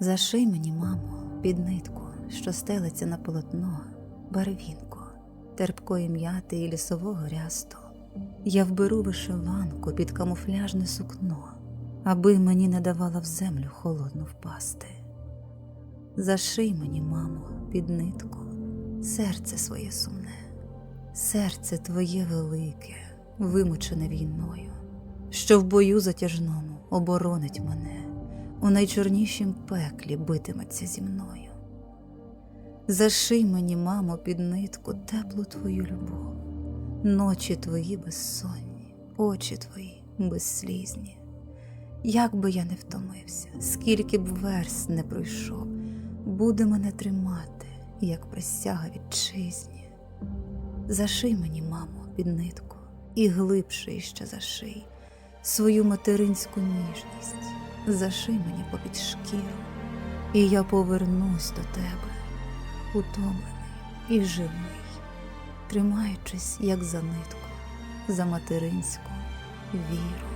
Заший мені, мамо, під нитку, що стелиться на полотно, барвінку, терпкої м'яти і лісового рясту. Я вберу вишиванку під камуфляжне сукно, аби мені не давала в землю холодну впасти. Заший мені, мамо, під нитку, серце своє сумне, серце твоє велике, вимучене війною, що в бою затяжному оборонить мене, у найчорнішім пеклі битиметься зі мною. Заший мені, мамо, під нитку теплу твою любов, ночі твої безсонні, очі твої безслізні. Як би я не втомився, скільки б верст не пройшов, буде мене тримати, як присяга вітчизні. Заший мені, мамо, під нитку, і глибше іще заший свою материнську ніжність, заший мені попід шкіру, і я повернусь до тебе, утомлений і живий, тримаючись, як за нитку, за материнську віру.